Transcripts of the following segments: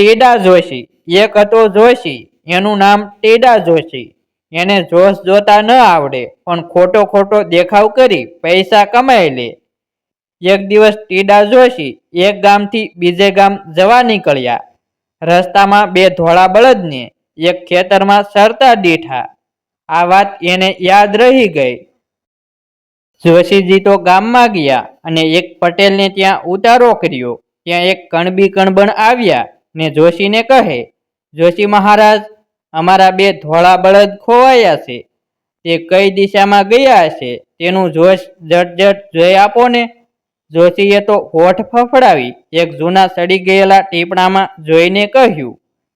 ટીડા જોશી. એક હતો જોશી, એનું નામ ટેડા જોશી. એને જોશ જોતા ન આવડે, પણ ખોટો ખોટો દેખાવ કરી પૈસા કમાઈ લે. એક દિવસ ટીડા જોશી એક ગામથી બીજે ગામ જવા નીકળ્યા. રસ્તામાં બે ધોળા બળદને એક ખેતરમાં સરતા દીઠા. આ વાત એને યાદ રહી ગઈ. જોશીજી તો ગામમાં ગયા અને એક પટેલને ત્યાં ઉતારો કર્યો. ત્યાં એક કણબી કણબણ આવ્યા. ને જોશીને કહે, જોશી મહારાજ, અમારા બે ધોળા બળદ ખોવાયા છે. તે કઈ દિશામાં ગયા હશે તેનું જોશ જટ જોઈ આપો ને. જોશીએ તો હોઠ ફફડાવી, એક જૂના સડી ગયેલા ટીપણામાં જોઈને કહ્યું,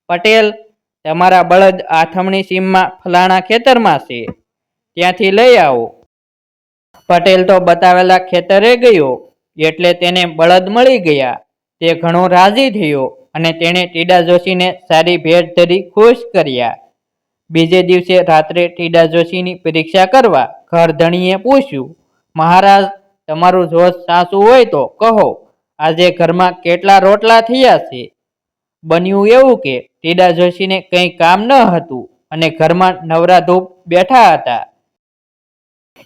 પટેલ, તમારા બળદ આથમણી સીમમાં ફલાણા ખેતરમાં છે. ત્યાંથી લઈ આવો. પટેલ તો બતાવેલા ખેતરે ગયો, એટલે તેને બળદ મળી ગયા. તે ઘણો રાજી થયો અને તેણે ટીડા જોશીને સારી ભેટ ધરી ખુશ કર્યા. બીજે દિવસે રાત્રે ટીડા જોશીની પરીક્ષા કરવા ઘરધણીએ પૂછ્યું, મહારાજ, તમારું જોશ સાસુ હોય તો કહો, આજે ઘરમાં કેટલા રોટલા થયા છે? બન્યું એવું કે ટીડા જોશીને કંઈ કામ ન હતું અને ઘરમાં નવરા ધૂપ બેઠા હતા.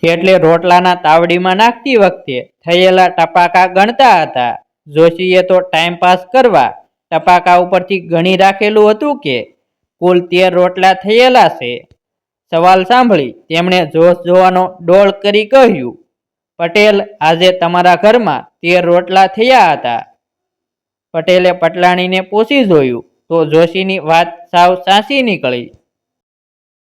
એટલે રોટલાના તાવડીમાં નાખતી વખતે થયેલા ટપાકા ગણતા હતા. જોશીએ તો ટાઈમ પાસ કરવા ટપાકા ઉપરથી ગણી રાખેલું હતું કે કુલ તેર રોટલા થયેલા છે. સવાલ સાંભળી તેમણે જોશ જોવાનો ડોળ કરી કહ્યું, પટેલ, આજે તમારા ઘરમાં તેર રોટલા થયા હતા. પટેલે પટલાણીને પૂછી જોયું તો જોશીની વાત સાવ સાચી નીકળી.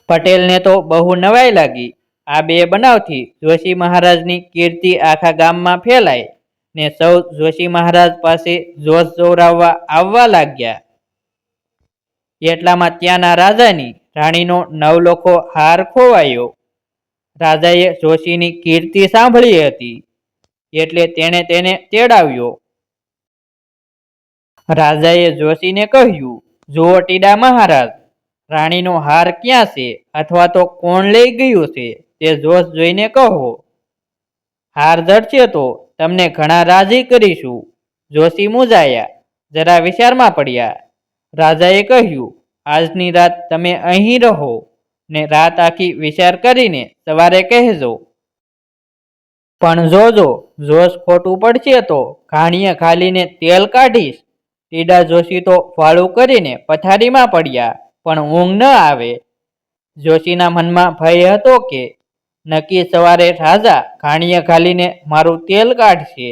પટેલને તો બહુ નવાઈ લાગી. આ બે બનાવથી જોશી મહારાજની કીર્તિ આખા ગામમાં ફેલાય ને સૌ જોશી મહારાજ પાસે જોશ જોરાવવા આવવા લાગ્યા. એટલામાં ત્યાંના રાજાની રાણીનો નવલોખો હાર ખોવાયો. રાજાએ જોશીની કીર્તિ સાંભળી હતી, એટલે તેણે તેને તેડાવ્યો. રાજાએ જોશીને કહ્યું, જુઓ ટીડા મહારાજ, રાણીનો હાર ક્યાં છે? અથવા તો કોણ લઈ ગયું છે? તે જોશ જોઈને કહો. હાર ધરશે તો તમને ઘણા રાજી કરીશું. જોશી મૂંઝાયા જરા વિચારમાં પડ્યા. રાજાએ કહ્યું, આજની રાત તમે અહીં રહો ને રાત આખી વિચાર કરીને સવારે કહેજો. પણ જોજો, જોશ ખોટું પડશે તો ઘાણીએ ખાલીને તેલ કાઢીશ. ટીડા જોશી તો ફાળું કરીને પથારીમાં પડ્યા, પણ ઊંઘ ન આવે. જોશીના મનમાં ભય હતો કે નક્કી સવારે રાજા ઘાણીએ ઘાલીને, મારું તેલ કાઢશે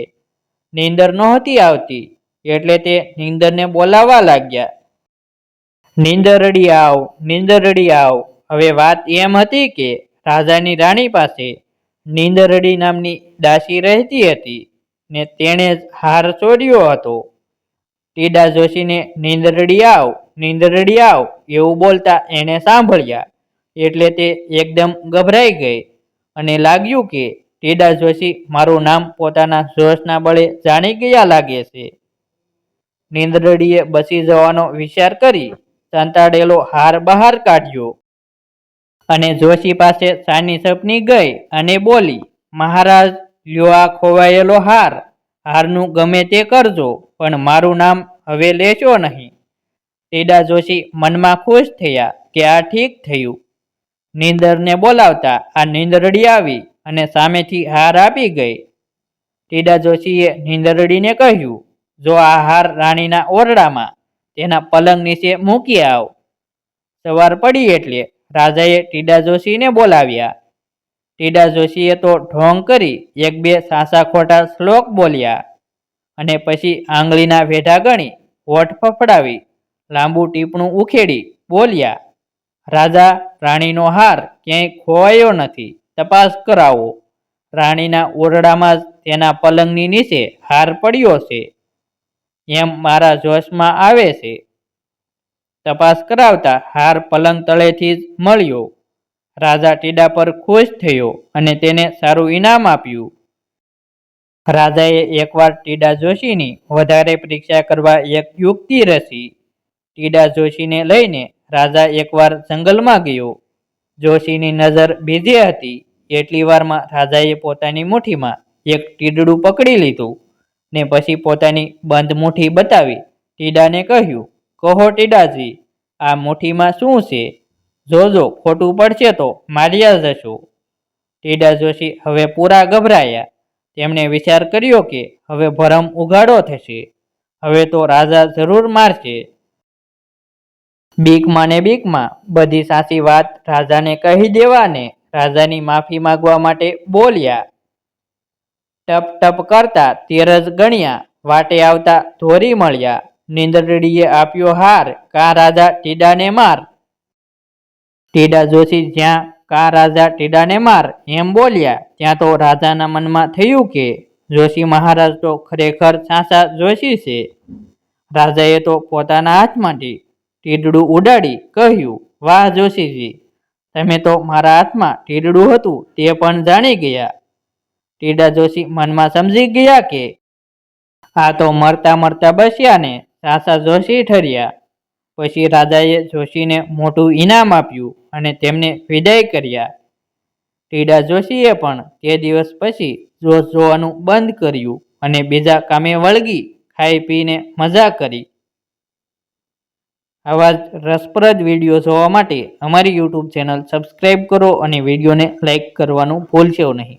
નીંદર નહોતી આવતી, એટલે તે નીંદરને બોલાવવા લાગ્યા. નીંદરડી આવ નીંદરડી આવ. હવે વાત એમ હતી કે, રાજાની રાણી પાસે નીંદરડી નામની દાસી રહેતી હતી ને તેણે જ હાર ચોર્યો હતો. ટીડા જોશીને નીંદરડી આવ નીંદરડી આવ. એવું બોલતા એણે સાંભળ્યા, એટલે તે એકદમ ગભરાઈ ગઈ. અને લાગ્યું કે ટેડા જોશી મારું નામ પોતાના જોશના બળે જાણી ગયા લાગે છે. નીંદરડીએ બસી જવાનો વિચાર કરી સંતાડેલો હાર બહાર કાઢ્યો. અને જોશી પાસે સાની સપની ગઈ અને બોલી, મહારાજ, લ્યો ખોવાયેલો હાર. હારનું ગમે તે કરજો, પણ મારું નામ હવે લેશો નહીં. ટેડા જોશી મનમાં ખુશ થયા કે આ ઠીક થયું. નીંદરને બોલાવતા આ નીંદરડી આવી અને સામેથી હાર આપી ગઈ. ટીડા જોશીએ નીંદરડીને કહ્યું, જો આ હાર રાણીના ઓરડામાં, તેના પલંગ નીચે મૂકી આવ. સવાર પડી એટલે રાજાએ ટીડા જોશીને બોલાવ્યા. ટીડા જોશીએ તો ઢોંગ કરી એક બે સાસા ખોટા શ્લોક બોલ્યા અને પછી આંગળીના વેઢા ગણી હોઠ ફફડાવી, લાંબુ ટીપણું ઉખેડી બોલ્યા રાજા રાણીનો હાર ક્યાંય ખોવાયો નથી. તપાસ કરાવો. રાણીના ઓરડામાં જ તેના પલંગની નીચે હાર પડ્યો છે. એમ મારા જોશમાં આવે છે. તપાસ કરાવતા હાર પલંગ તળેથી જ મળ્યો. રાજા ટીડા પર ખુશ થયો અને તેને સારું ઇનામ આપ્યું. રાજાએ એકવાર ટીડા જોશીની વધારે પરીક્ષા કરવા એક યુક્તિ રચી. ટીડા જોશીને લઈને રાજા એકવાર જંગલમાં ગયો. જોશીની નજર બીજી હતી. એટલી વારમાં રાજાએ પોતાની મુઠ્ઠીમાં એક ટીડડું પકડી લીધું ને પછી પોતાની બંધ મુઠ્ઠી બતાવી. ટીડાને કહ્યું, કહો ટીડાજી, આ મુઠ્ઠીમાં શું છે? જોજો, ખોટું પડશે તો માર્યા જશો. ટીડા જોશી હવે પૂરા ગભરાયા. તેમણે વિચાર કર્યો કે હવે ભરમ ઉઘાડો થશે. હવે તો રાજા જરૂર મારશે. બીકમાં ને બીકમાં બધી સાચી વાત રાજાને કહી દેવાને. રાજાની માફી માગવા માટે બોલ્યા. ટપ ટપ કરતા તેરજ ગણ્યા. વાટે આવતા ધોરી મળ્યા. નીંદરડીએ આપ્યો હાર. કા રાજા ટીડાને માર? ટીડા જોશી જ્યાં કા રાજા ટીડાને માર? એમ બોલ્યા. ત્યાં તો રાજાના મનમાં થયું કે જોશી મહારાજ તો ખરેખર સાસા જોશી છે. રાજાએ તો પોતાના હાથમાંથી ટીડડું ઉડાડી કહ્યું, વાહ, જોશીજી, તમે તો મારા હાથમાં ટીડડું હતું, તે પણ જાણી ગયા. ટીડા જોશી મનમાં સમજી ગયા કે આ તો મરતા મરતા બસ્યા ને સાસા જોશી ઠર્યા. પછી રાજાએ જોશીને મોટું ઇનામ આપ્યું અને તેમને વિદાય કર્યા. ટીડા જોશીએ પણ તે દિવસ પછી જોશ જોવાનું બંધ કર્યું અને બીજા કામે વળગી ખાઈ પીને મજા કરી. આવા રસપ્રદ વીડિયો જોવા માટે અમારી યુટ્યુબ ચેનલ સબસ્ક્રાઈબ કરો અને વિડીયોને લાઈક કરવાનું ભૂલશો નહીં.